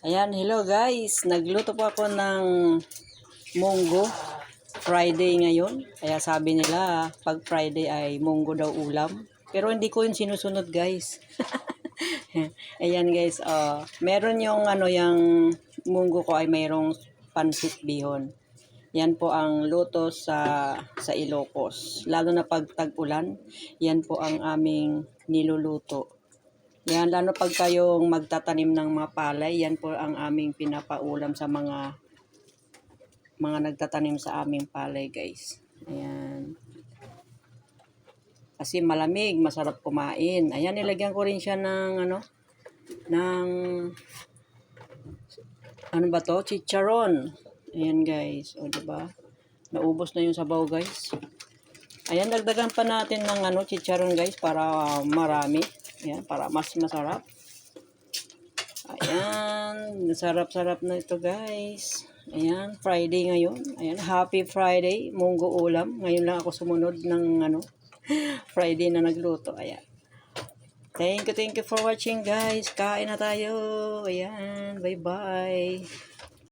Ayan, hello guys. Nagluto po ako ng munggo. Friday ngayon. Kaya sabi nila, pag Friday ay munggo daw ulam. Pero hindi ko yun sinusunod guys. Ayan guys, uh, meron yung ano yung munggo ko ay mayroong pansit bihon. Yan po ang luto sa sa Ilocos. Lalo na pag tag-ulan, yan po ang aming niluluto. Yan, lalo pag kayong magtatanim ng mga palay, yan po ang aming pinapaulam sa mga mga nagtatanim sa aming palay, guys. Ayan. Kasi malamig, masarap kumain. Ayan, nilagyan ko rin siya ng ano, ng ano ba to? Chicharon. Ayan, guys. O, diba? Naubos na yung sabaw, guys. Ayan, dagdagan pa natin ng ano, chicharon, guys, para marami. Ayan, para mas masarap. Ayan, sarap-sarap na ito guys. Ayan, Friday ngayon. Ayan, happy Friday, munggo ulam. Ngayon lang ako sumunod ng ano, Friday na nagluto. Ayan. Thank you, thank you for watching guys. Kain na tayo. Ayan, bye-bye.